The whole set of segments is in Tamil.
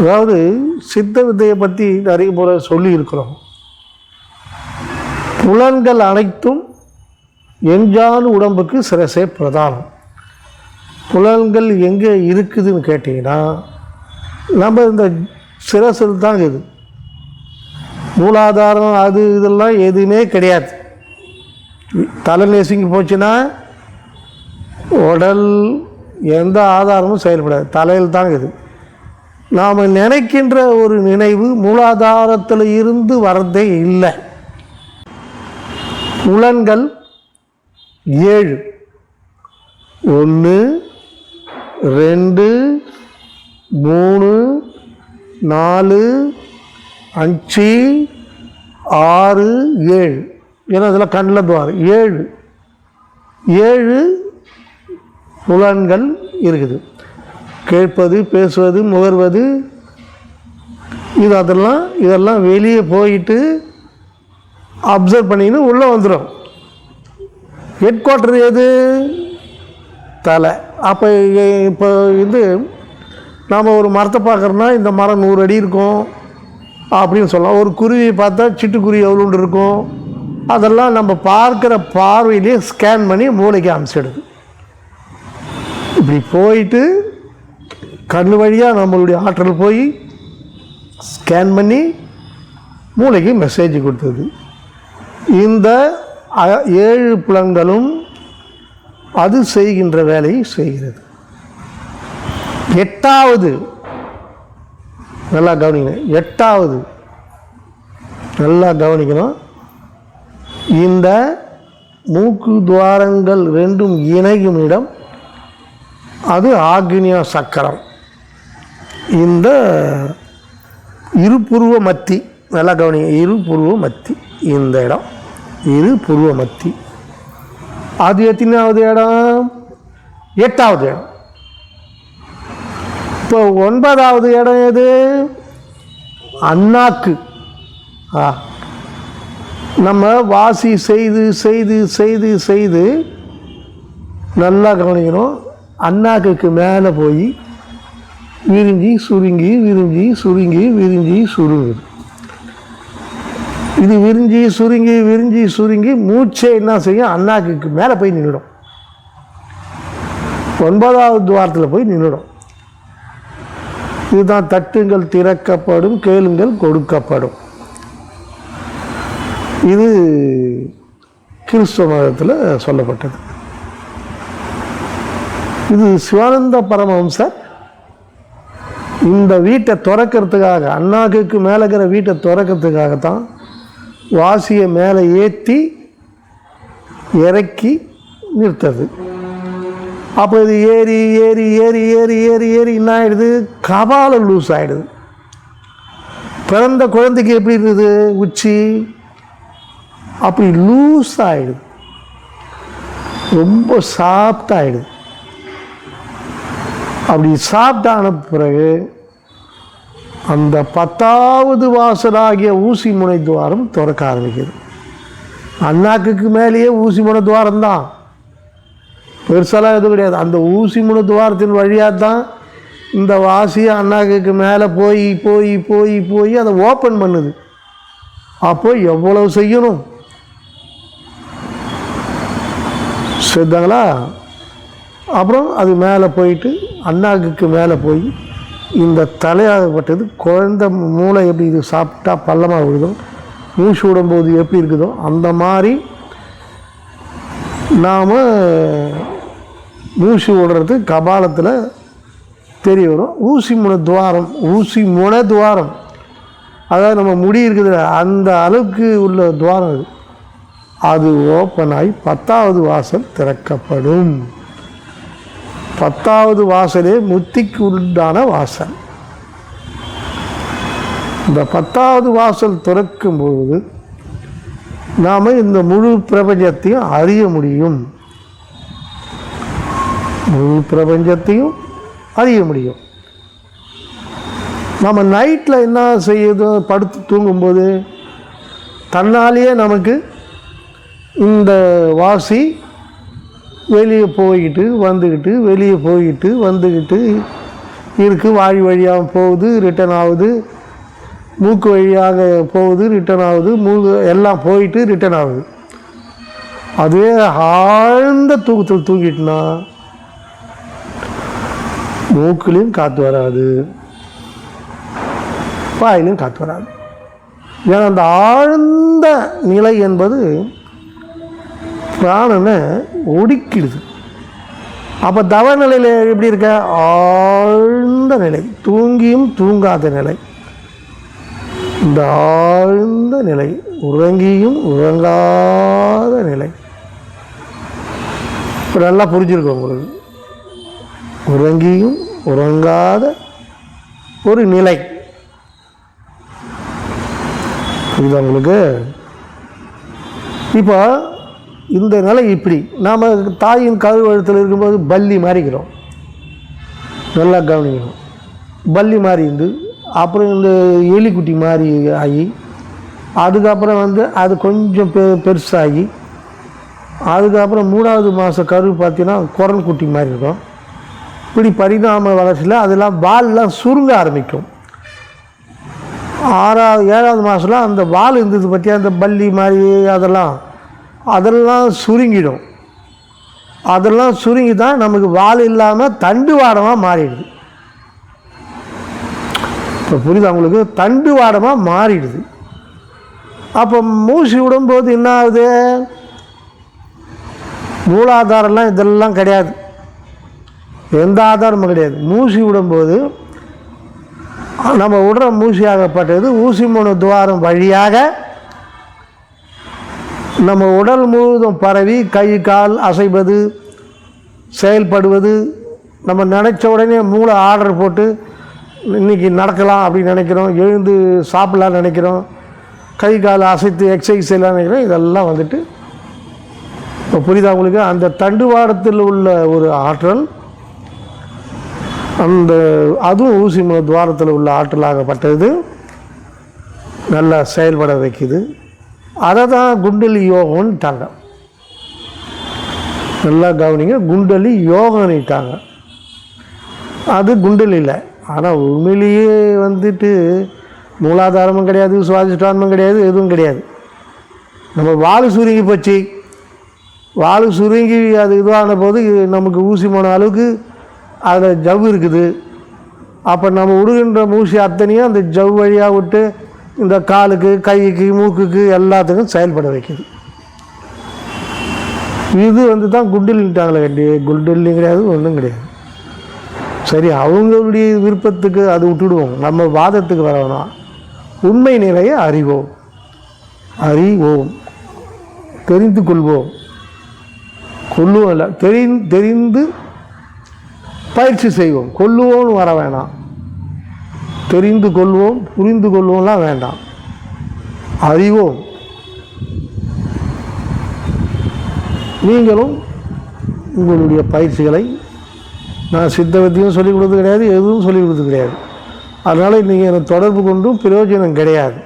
அதாவது சித்த வித்தையை பற்றி நிறைய முறை சொல்லி இருக்கிறோம் புலன்கள் அனைத்தும் எஞ்சான் உடம்புக்கு சிரசே பிரதானம். புலன்கள் எங்கே இருக்குதுன்னு கேட்டிங்கன்னா நம்ம இந்த சிரசில் தான் இது. மூலாதாரம் அது இதெல்லாம் எதுவுமே கிடையாது. தலை நேசிங்கி போச்சுன்னா உடல் எந்த ஆதாரமும் செயல்படாது. தலையில் தான் இது. நாம் நினைக்கின்ற ஒரு நினைவு மூலாதாரத்தில் இருந்து வரதே இல்லை. புலன்கள் ஏழு. ஒன்று ரெண்டு மூணு நாலு அஞ்சு ஆறு ஏழு. ஏன்னா அதில் கண்ணில் துவாரம் ஏழு. ஏழு புலன்கள் இருக்குது. கேட்பது பேசுவது முகர்வது இது அதெல்லாம் இதெல்லாம் வெளியே போயிட்டு அப்சர்வ் பண்ணின்னு உள்ளே வந்துடும் ஹெட் குவார்ட்டர் எது? தலை. அப்போ இப்போ இது நாம் ஒரு மரத்தை பார்க்குறோன்னா இந்த மரம் நூறு அடி இருக்கும் அப்படின்னு சொல்லலாம். ஒரு குருவியை பார்த்தா சிட்டுக்குருவி எவ்வளோண்டு இருக்கும்? அதெல்லாம் நம்ம பார்க்குற பார்வையிலே ஸ்கேன் பண்ணி மூளைக்கு அனுப்பிச்சிடுது. இப்படி போயிட்டு கண் வழியாக நம்மளுடைய ஆற்றல் போய் ஸ்கேன் பண்ணி மூளைக்கு மெசேஜ் கொடுத்தது. இந்த ஏழு புலன்களும் அது செய்கின்ற வேலையை செய்கிறது. எட்டாவது நல்லா கவனிக்கணும் எட்டாவது நல்லா கவனிக்கணும். இந்த மூக்கு துவாரங்கள் ரெண்டும் இணையும் இடம் அது ஆக்னியா சக்கரம். இந்த இருபுருவ மத்தி நல்லா கவனிங்க இருபுருவ மத்தி இந்த இடம் இருபுருவ மத்தி. அது எத்தனாவது இடம்? எட்டாவது இடம். இப்போ ஒன்பதாவது இடம் எது? அண்ணாக்கு. ஆ. நம்ம வாசி செய்து செய்து செய்து செய்து நல்லா கவனிக்கணும். அண்ணாக்குக்கு மேலே போய் விரிஞ்சி சுருங்கி விரிஞ்சி சுருங்கி விரிஞ்சி சுருங்குது இது விரிஞ்சி சுருங்கி விரிஞ்சி சுருங்கி மூச்சை என்ன செய்யும்? அண்ணாக்கு மேலே போய் நின்றுடும் ஒன்பதாவது துவாரத்தில் போய் நின்றுடும் இதுதான் தட்டுங்கள் திறக்கப்படும் கேளுங்கள் கொடுக்கப்படும். இது கிறிஸ்துவ மதத்தில் சொல்லப்பட்டது. இது சிவானந்த பரமஹம்சர் இந்த வீட்டை திறக்கிறதுக்காக அண்ணாக்குக்கு மேலே இருக்கிற வீட்டை திறக்கிறதுக்காகத்தான் வாசியை மேலே ஏற்றி இறக்கி நிறுத்தது அப்போ இது ஏறி ஏறி ஏறி ஏறி ஏறி ஏறி என்ன ஆகிடுது கபாலம் லூஸ் ஆகிடுது பிறந்த குழந்தைக்கு எப்படி இருக்குது உச்சி. அப்படி லூஸ் ஆகிடுது ரொம்ப சாஃப்ட் அப்படி சாப்பிட்டான பிறகு அந்த பத்தாவது வாசலாகிய ஊசி முனை துவாரம் திறக்க ஆரம்பிக்குது. அண்ணாக்குக்கு மேலேயே ஊசி முனை துவாரம் தான். பெருசாலாம் எதுவும் கிடையாது. அந்த ஊசி முனை துவாரத்தின் வழியாக தான் இந்த வாசி அண்ணாக்குக்கு மேலே போய் போய் போய் போய் அதை ஓப்பன் பண்ணுது. அப்போ எவ்வளவு செய்யணும்? சரிதாங்களா அப்புறம் அது மேலே போயிட்டு அண்ணாக்குக்கு மேலே போய் இந்த தலையாகப்பட்டது குழந்த மூளை எப்படி இது சாப்பிட்டா பள்ளமாக விழுதோ மூச்சு விடும்போது எப்படி இருக்குதோ அந்த மாதிரி நாம் மூச்சு விடுறது கபாலத்தில் தெரிய வரும். ஊசி முனை துவாரம் ஊசி முனை துவாரம். அதாவது நம்ம முடி இருக்குது அந்த அளவுக்கு உள்ள துவாரம் அது. அது ஓப்பன் ஆகி பத்தாவது வாசல் திறக்கப்படும். பத்தாவது வாசலே முத்திக்கு உண்டான வாசல். இந்த பத்தாவது வாசல் திறக்கும் பொழுது நாம் இந்த முழு பிரபஞ்சத்தையும் அறிய முடியும். முழு பிரபஞ்சத்தையும் அறிய முடியும். நம்ம நைட்டில் என்ன செய்யுது? படுத்து தூங்கும்போது தன்னாலேயே நமக்கு இந்த வாசி வெளியே போய்கிட்டு வந்துக்கிட்டு வெளியே போய்கிட்டு வந்துக்கிட்டு இருக்குது வாய் வழியாக போகுது ரிட்டர்ன் ஆகுது. மூக்கு வழியாக போகுது ரிட்டர்ன் ஆகுது. மூக்கு எல்லாம் போயிட்டு ரிட்டர்ன் ஆகுது. அதுவே ஆழ்ந்த தூக்கத்தில் தூங்கிட்டுனா மூக்குலேயும் காற்று வராது. வாயிலையும் காற்று வராது. ஏன்னா அந்த ஆழ்ந்த நிலை என்பது பிராணனை ஒடுக்கிடுது. அப்போ தவ நிலையில் எப்படி இருக்க? ஆழ்ந்த நிலை. தூங்கியும் தூங்காத நிலை. இந்த ஆழ்ந்த நிலை. உறங்கியும் உறங்காத நிலை. இப்போ நல்லா புரிஞ்சிருக்கோம் உங்களுக்கு. உறங்கியும் உறங்காத ஒரு நிலை. புரியுதா உங்களுக்கு? இப்போ இந்த நிலை இப்படி. நாம் தாயின் கருவழுத்தில் இருக்கும்போது பல்லி மாறிக்கிறோம். நல்லா கவனிக்கணும். பல்லி மாறி இருந்து அப்புறம் இந்த எலிக்குட்டி மாதிரி ஆகி அதுக்கப்புறம் வந்து அது கொஞ்சம் பெ பெருசாகி அதுக்கப்புறம் மூணாவது மாத கரு பார்த்தீங்கன்னா குரல் குட்டி மாதிரி இருக்கும். இப்படி பரிணாம வளர்ச்சியில் அதெல்லாம் வால்லாம் சுருங்க ஆரம்பிக்கும். ஆறாவது ஏழாவது மாதம்லாம் அந்த வால் இருந்தது பற்றி அந்த பல்லி மாதிரி அதெல்லாம். அதெல்லாம் சுருங்கிடும். அதெல்லாம் சுருங்கி தான் நமக்கு வால் இல்லாமல் தண்டு வாடமாக மாறிடுது. இப்போ புரியுதா உங்களுக்கு? தண்டு வாடமாக மாறிடுது. அப்போ மூச்சு விடும்போது என்ன ஆகுது? மூலாதாரம்லாம் இதெல்லாம் கிடையாது. எந்த ஆதாரமும் கிடையாது. மூசி விடும்போது நம்ம விடுற மூசியாகப்பட்டது ஊசி மூணு துவாரம் வழியாக நம்ம உடல் முழுவதும் பரவி கை கால் அசைவது செயல்படுவது நம்ம நினச்ச உடனே மூளை ஆர்டர் போட்டு இன்றைக்கி நடக்கலாம் அப்படின்னு நினைக்கிறோம் எழுந்து சாப்பிடலாம் நினைக்கிறோம் கை கால் அசைத்து எக்ஸசைஸ் செய்யலாம் நினைக்கிறோம் இதெல்லாம் வந்துட்டு இப்போ புரியுதா உங்களுக்கு? அந்த தண்டுவாடத்தில் உள்ள ஒரு ஆற்றல் அந்த அதுவும் ஊசி மூல துவாரத்தில் உள்ள ஆற்றலாகப்பட்டது நல்லா செயல்பட வைக்குது. அதை தான் குண்டலி யோகம்ன்ட்டாங்க நல்லா கவனிங்க குண்டலி யோகம்னுட்டாங்க. அது குண்டலி இல்லை. ஆனால் உண்மையிலேயே வந்துட்டு மூலாதாரமும் கிடையாது சுவாதிஷ்டானமும் கிடையாது எதுவும் கிடையாது. நம்ம வாழு சுருங்கி போச்சு. வாழு சுருங்கி அது இதுவான போது நமக்கு ஊசி போன அளவுக்கு அதில் ஜவ் இருக்குது. அப்போ நம்ம விடுகின்ற ஊசி அத்தனையும் அந்த ஜவ் வழியாக விட்டு இந்த காலுக்கு கைக்கு மூக்குக்கு எல்லாத்துக்கும் செயல்பட வைக்குது. இது வந்து தான் குண்டில்ட்டாங்களே கண்டி. குண்டில்லையும் கிடையாது ஒன்றும் கிடையாது. சரி அவங்களுடைய விருப்பத்துக்கு அது விட்டுடுவோம். நம்ம வாதத்துக்கு வர வேணாம். உண்மை நிலையை அறிவோம். அறிவோம். தெரிந்து கொள்வோம். கொள்ளுவோம் இல்லை தெரி தெரிந்து பயிற்சி செய்வோம். கொல்லுவோம்னு வர வேணாம். தெரிந்து கொள்வோம் புரிந்து கொள்வோம்லாம் வேண்டாம். அறிவோம். நீங்களும் உங்களுடைய பயிற்சிகளை நான் சித்த வித்தியும் சொல்லிக் கொடுத்தது கிடையாது எதுவும் சொல்லிக் கொடுத்தது கிடையாது. அதனால் நீங்கள் எனக்கு தொடர்பு கொண்டும் பிரயோஜனம் கிடையாது.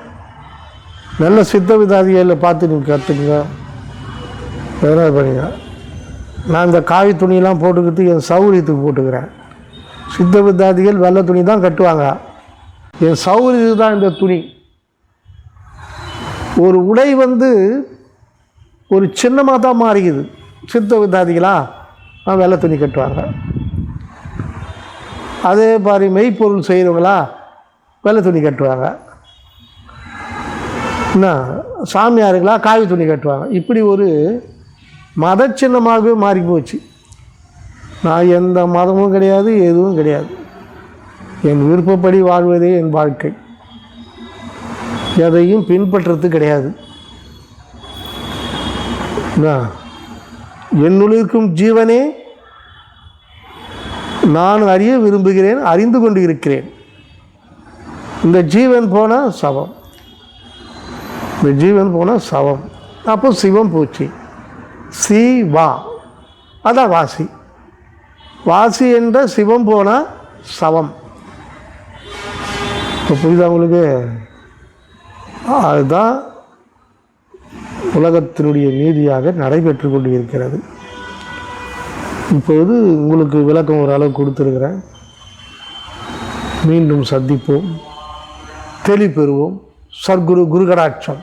நல்ல சித்த விதாதிகளில் பார்த்து நீங்கள் கற்றுக்குங்க எதனால் பண்ணுங்க. நான் இந்த காவி துணியெல்லாம் போட்டுக்கிட்டு என் சௌகரியத்துக்கு போட்டுக்கிறேன். சித்த வித்தாதிகள் வெள்ளை துணி தான் கட்டுவாங்க. என் சௌகரியத்துக்கு தான் இந்த துணி. ஒரு உடை வந்து ஒரு சின்னமாக தான் மாறிக்குது. சித்த வித்தாதிகளா? நான் வெள்ளை துணி கட்டுவாங்க. அதே மாதிரி மெய்ப்பொருள் செய்கிறவங்களா வெள்ளை துணி கட்டுவாங்க. என்ன? சாமியாருங்களா? காவி துணி கட்டுவாங்க. இப்படி ஒரு மத சின்னமாகவே மாறி போச்சு நான் எந்த மதமும் கிடையாது எதுவும் கிடையாது. என் விருப்பப்படி வாழ்வதே என் வாழ்க்கை. எதையும் பின்பற்றுறது கிடையாது. என்னுள் இருக்கும் ஜீவனே நான் அறிய விரும்புகிறேன் அறிந்து கொண்டு இருக்கிறேன் இந்த ஜீவன் போனால் சவம். இந்த ஜீவன் போனால் சவம். அப்போ சிவம் போச்சு. சி வா. அதான் வாசி. வாசி என்ற சிவம் போனால் சவம். இப்போ புரியுதா உங்களுக்கு? அதுதான் உலகத்தினுடைய நீதியாக நடைபெற்று கொண்டு இருக்கிறது இப்பொழுது உங்களுக்கு விளக்கம் ஓரளவு கொடுத்துருக்கிறேன். மீண்டும் சந்திப்போம். தெளிப்பெறுவோம் சர்க்குரு குருகடாட்சம்.